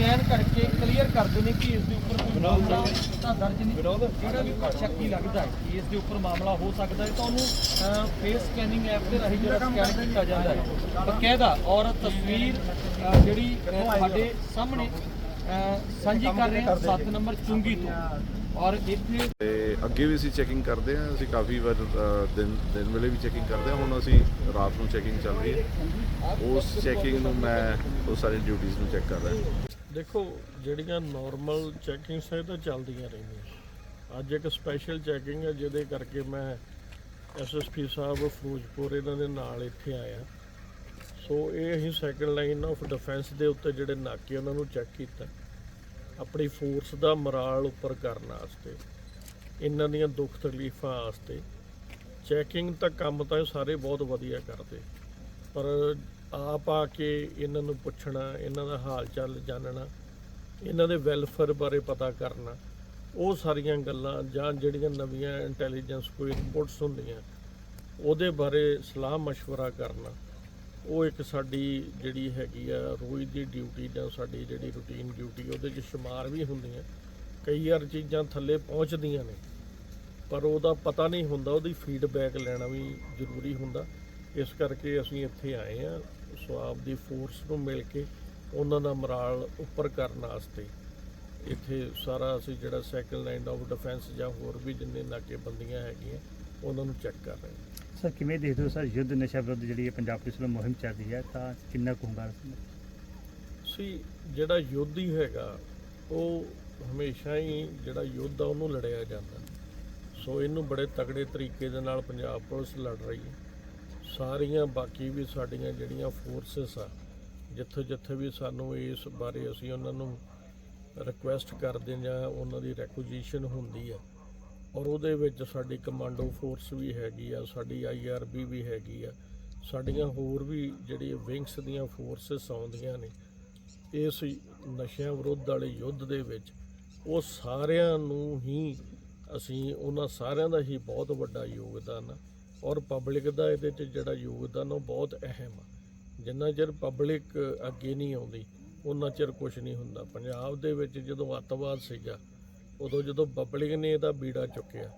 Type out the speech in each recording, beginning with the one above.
Scan ਕਰਕੇ clear ਕਰਦੇ ਨੇ ਕਿ ਇਸ ਦੇ ਉੱਪਰ ਕੋਈ ਮਾਮਲਾ ਤਾਂ ਦਰਜ ਨਹੀਂ। ਜਿਹੜਾ ਵੀ ਸ਼ੱਕੀ ਲੱਗਦਾ ਹੈ ਕਿ ਇਸ ਦੇ ਉੱਪਰ ਮਾਮਲਾ ਹੋ ਸਕਦਾ ਹੈ ਤਾਂ ਉਹਨੂੰ ਫੇਸ ਸਕੈਨਿੰਗ ਐਪ ਦੇ ਰਾਹੀਂ ਜਿਹੜਾ ਸਕੈਨ ਕੀਤਾ ਜਾਂਦਾ ਹੈ। ਬਕਾਇਦਾ ਔਰ ਤਸਵੀਰ ਜਿਹੜੀ ਤੁਹਾਡੇ ਸਾਹਮਣੇ ਸਾਂਝੀ ਕਰ ਰਹੇ ਹਾਂ 7 ਨੰਬਰ ਚੁੰਗੀ ਤੋਂ। ਔਰ ਇੱਥੇ ਅੱਗੇ ਵੀ ਅਸੀਂ ਚੈਕਿੰਗ ਕਰਦੇ ਹਾਂ ਅਸੀਂ ਕਾਫੀ ਵਾਰ ਦਿਨ ਦਿਨ ਵੇਲੇ ਵੀ ਚੈਕਿੰਗ ਕਰਦੇ ਹਾਂ ਹੁਣ ਅਸੀਂ ਰਾਤ ਨੂੰ ਚੈਕਿੰਗ ਚੱਲ ਰਹੀ ਹੈ। ਉਸ ਚੈਕਿੰਗ ਨੂੰ ਮੈਂ ਉਹ ਸਾਰੀ ਡਿਊਟੀਆਂ ਨੂੰ ਚੈੱਕ ਕਰ ਰਿਹਾ। ਦੇਖੋ, ਜਿਹੜੀਆਂ ਨਾਰਮਲ ਚੈਕਿੰਗਸ ਹੈ ਤਾਂ ਚੱਲਦੀਆਂ ਰਹਿੰਦੀਆਂ ਅੱਜ ਇੱਕ ਸਪੈਸ਼ਲ ਚੈਕਿੰਗ ਹੈ ਜਿਹਦੇ ਕਰਕੇ ਮੈਂ ਐਸਐਸਪੀ ਸਾਹਿਬ ਫਿਰੋਜ਼ਪੁਰ ਇਹਨਾਂ ਦੇ ਨਾਲ ਇੱਥੇ ਆਇਆ। ਸੋ ਇਹ ਅਸੀਂ ਸੈਕੰਡ ਲਾਈਨ ਆਫ ਡਿਫੈਂਸ ਦੇ ਉੱਤੇ ਜਿਹੜੇ ਨਾਕੇ ਉਹਨਾਂ ਨੂੰ ਚੈੱਕ ਕੀਤਾ। ਆਪਣੀ ਫੋਰਸ ਦਾ ਮੋਰਾਲ ਉੱਪਰ ਕਰਨ ਵਾਸਤੇ, ਇਹਨਾਂ ਦੀਆਂ ਦੁੱਖ ਤਕਲੀਫਾਂ ਵਾਸਤੇ। ਚੈਕਿੰਗ ਤਾਂ ਕੰਮ ਤਾਂ ਇਹ ਸਾਰੇ ਬਹੁਤ ਵਧੀਆ ਕਰਦੇ। ਪਰ ਆਪ ਆ ਕੇ ਇਹਨਾਂ ਨੂੰ ਪੁੱਛਣਾ ਇਹਨਾਂ ਦਾ ਹਾਲ ਚਾਲ ਜਾਣਨਾ ਇਹਨਾਂ ਦੇ ਵੈਲਫੇਅਰ ਬਾਰੇ ਪਤਾ ਕਰਨਾ ਉਹ ਸਾਰੀਆਂ ਗੱਲਾਂ ਜਾਂ ਜਿਹੜੀਆਂ ਨਵੀਆਂ ਇੰਟੈਲੀਜੈਂਸ ਕੋਈ ਰਿਪੋਰਟਸ ਹੁੰਦੀਆਂ ਉਹਦੇ ਬਾਰੇ ਸਲਾਹ مشورہ ਕਰਨਾ ਉਹ ਇੱਕ ਸਾਡੀ ਜਿਹੜੀ ਹੈਗੀ ਆ ਰੋਜ਼ ਦੀ ਡਿਊਟੀ ਜਾਂ ਸਾਡੀ ਜਿਹੜੀ ਰੂਟੀਨ ਡਿਊਟੀ ਉਹਦੇ 'ਚ ਸ਼ੁਮਾਰ ਵੀ ਹੁੰਦੀਆਂ ਕਈ ਵਾਰ ਚੀਜ਼ਾਂ ਥੱਲੇ ਪਹੁੰਚਦੀਆਂ ਨੇ ਪਰ ਉਹਦਾ ਪਤਾ ਨਹੀਂ ਹੁੰਦਾ ਉਹਦੀ ਫੀਡਬੈਕ ਲੈਣਾ ਵੀ ਜ਼ਰੂਰੀ ਹੁੰਦਾ ਇਸ ਕਰਕੇ ਅਸੀਂ ਇੱਥੇ ਆਏ ਆ ਸੋ ਆਪਦੀ ਫੋਰਸ ਨੂੰ ਮਿਲ ਕੇ ਉਹਨਾਂ ਦਾ ਮੋਰਾਲ ਉੱਪਰ ਕਰਨ ਵਾਸਤੇ। ਇੱਥੇ ਸਾਰਾ ਅਸੀਂ ਜਿਹੜਾ ਸੈਕੰਡ ਲਾਈਨ ਆਫ ਡਿਫੈਂਸ ਜਾਂ ਹੋਰ ਵੀ ਜਿੰਨੇ ਨਾਕੇਬੰਦੀਆਂ ਹੈਗੀਆਂ ਉਹਨਾਂ ਨੂੰ ਚੈੱਕ ਕਰ ਰਹੇ ਹਾਂ। ਸਰ ਕਿਵੇਂ ਦੇਖਦੇ ਹੋ ਸਰ ਯੁੱਧ ਨਸ਼ਾ ਵਿਰੁੱਧ ਜਿਹੜੀ ਇਹ ਪੰਜਾਬ ਪੁਲਿਸ ਵੱਲੋਂ ਮੁਹਿੰਮ ਚੱਲ ਰਹੀ ਹੈ ਤਾਂ ਕਿੰਨਾ ਕੁ ਹੁੰਗਾਰ ਸੀ ਜਿਹੜਾ ਯੁੱਧ ਹੀ ਹੈਗਾ ਉਹ ਹਮੇਸ਼ਾ ਹੀ ਜਿਹੜਾ ਯੁੱਧ ਆ ਉਹਨੂੰ ਲੜਿਆ ਜਾਂਦਾ। ਸੋ ਇਹਨੂੰ ਬੜੇ ਤਗੜੇ ਤਰੀਕੇ ਦੇ ਨਾਲ ਪੰਜਾਬ ਪੁਲਿਸ ਲੜ ਰਹੀ ਹੈ। ਸਾਰੀਆਂ ਬਾਕੀ ਵੀ ਸਾਡੀਆਂ ਜਿਹੜੀਆਂ ਫੋਰਸਸ ਆ, ਜਿੱਥੇ ਜਿੱਥੇ ਵੀ ਸਾਨੂੰ ਇਸ ਬਾਰੇ ਅਸੀਂ ਉਹਨਾਂ ਨੂੰ ਰਿਕੁਐਸਟ ਕਰਦੇ ਜਾਂ ਉਹਨਾਂ ਦੀ ਰੈਕੁਜੀਸ਼ਨ ਹੁੰਦੀ ਆ, ਔਰ ਉਹਦੇ ਵਿੱਚ ਸਾਡੀ ਕਮਾਂਡੋ ਫੋਰਸ ਵੀ ਹੈਗੀ ਆ, ਸਾਡੀ ਆਈਆਰਬੀ ਵੀ ਹੈਗੀ ਆ, ਸਾਡੀਆਂ ਹੋਰ ਵੀ ਜਿਹੜੀ ਵਿੰਗਸ ਦੀਆਂ ਫੋਰਸਸ ਆਉਂਦੀਆਂ ਨੇ, ਇਸ ਨਸ਼ਿਆਂ ਵਿਰੁੱਧ ਵਾਲੇ ਯੁੱਧ ਦੇ ਵਿੱਚ, ਉਹ ਸਾਰਿਆਂ ਨੂੰ ਹੀ ਅਸੀਂ, ਉਹਨਾਂ ਸਾਰਿਆਂ ਦਾ ਹੀ ਬਹੁਤ ਵੱਡਾ ਯੋਗਦਾਨ ਆ। ਔਰ ਪਬਲਿਕ ਦਾ ਇਹਦੇ 'ਚ ਜਿਹੜਾ ਯੋਗਦਾਨ ਉਹ ਬਹੁਤ ਅਹਿਮ ਆ। ਜਿੰਨਾ ਚਿਰ ਪਬਲਿਕ ਅੱਗੇ ਨਹੀਂ ਆਉਂਦੀ ਉਹਨਾਂ ਚਿਰ ਕੁਝ ਨਹੀਂ ਹੁੰਦਾ। ਪੰਜਾਬ ਦੇ ਵਿੱਚ ਜਦੋਂ ਅੱਤਵਾਦ ਸੀਗਾ, ਉਦੋਂ ਜਦੋਂ ਪਬਲਿਕ ਨੇ ਇਹਦਾ ਬੀੜਾ ਚੁੱਕਿਆ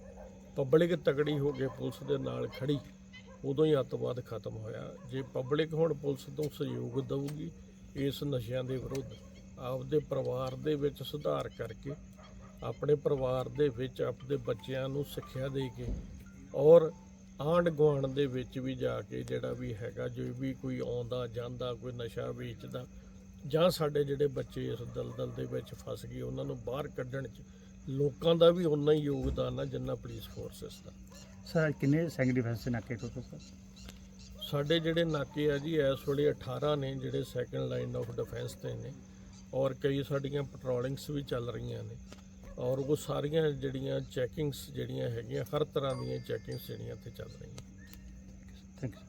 ਪਬਲਿਕ ਤਕੜੀ ਹੋ ਕੇ ਪੁਲਿਸ ਦੇ ਨਾਲ ਖੜੀ, ਉਦੋਂ ਹੀ ਅੱਤਵਾਦ ਖਤਮ ਹੋਇਆ। ਜੇ ਪਬਲਿਕ ਹੁਣ ਪੁਲਿਸ ਤੋਂ ਸਹਿਯੋਗ ਦੇਊਗੀ, ਇਸ ਨਸ਼ਿਆਂ ਦੇ ਵਿਰੁੱਧ ਆਪਦੇ ਪਰਿਵਾਰ ਦੇ ਵਿੱਚ ਸੁਧਾਰ ਕਰਕੇ, ਆਪਣੇ ਪਰਿਵਾਰ ਦੇ ਵਿੱਚ ਆਪਣੇ ਬੱਚਿਆਂ ਨੂੰ ਸਿੱਖਿਆ ਦੇ ਕੇ, ਔਰ ਆਂਢ ਗੁਆਂਢ ਦੇ ਵਿੱਚ ਵੀ ਜਾ ਕੇ ਜਿਹੜਾ ਵੀ ਹੈਗਾ ਜੋ ਵੀ ਕੋਈ ਆਉਂਦਾ ਜਾਂਦਾ ਕੋਈ ਨਸ਼ਾ ਵੇਚਦਾ ਜਾਂ ਸਾਡੇ ਜਿਹੜੇ ਬੱਚੇ ਇਸ ਦਲਦਲ ਦੇ ਵਿੱਚ ਫਸ ਗਏ ਉਹਨਾਂ ਨੂੰ ਬਾਹਰ ਕੱਢਣ 'ਚ ਲੋਕਾਂ ਦਾ ਵੀ ਉਨਾ ਹੀ ਯੋਗਦਾਨ ਆ ਜਿੰਨਾ ਪੁਲਿਸ ਫੋਰਸਸ ਦਾ। ਸਰ ਕਿੰਨੇ ਸੈਂਗ ਡਿਫੈਂਸ ਦੇ ਨਾਕੇ ਟੋਟਲ ਸਰ ਸਾਡੇ ਜਿਹੜੇ ਨਾਕੇ ਆ ਜੀ ਇਸ ਵੇਲੇ 18 ਨੇ ਜਿਹੜੇ ਸੈਕੰਡ ਲਾਈਨ ਆਫ ਡਿਫੈਂਸ ਤੇ ਨੇ ਔਰ ਕਈ ਸਾਡੀਆਂ ਪੈਟਰੋਲਿੰਗਸ ਵੀ ਚੱਲ ਰਹੀਆਂ ਨੇ। ਔਰ ਉਹ ਸਾਰੀਆਂ ਜਿਹੜੀਆਂ ਚੈਕਿੰਗਸ ਜਿਹੜੀਆਂ ਹੈਗੀਆਂ, ਹਰ ਤਰ੍ਹਾਂ ਦੀਆਂ ਚੈਕਿੰਗਸ ਜਿਹੜੀਆਂ ਇੱਥੇ ਚੱਲ ਰਹੀਆਂ। Thank you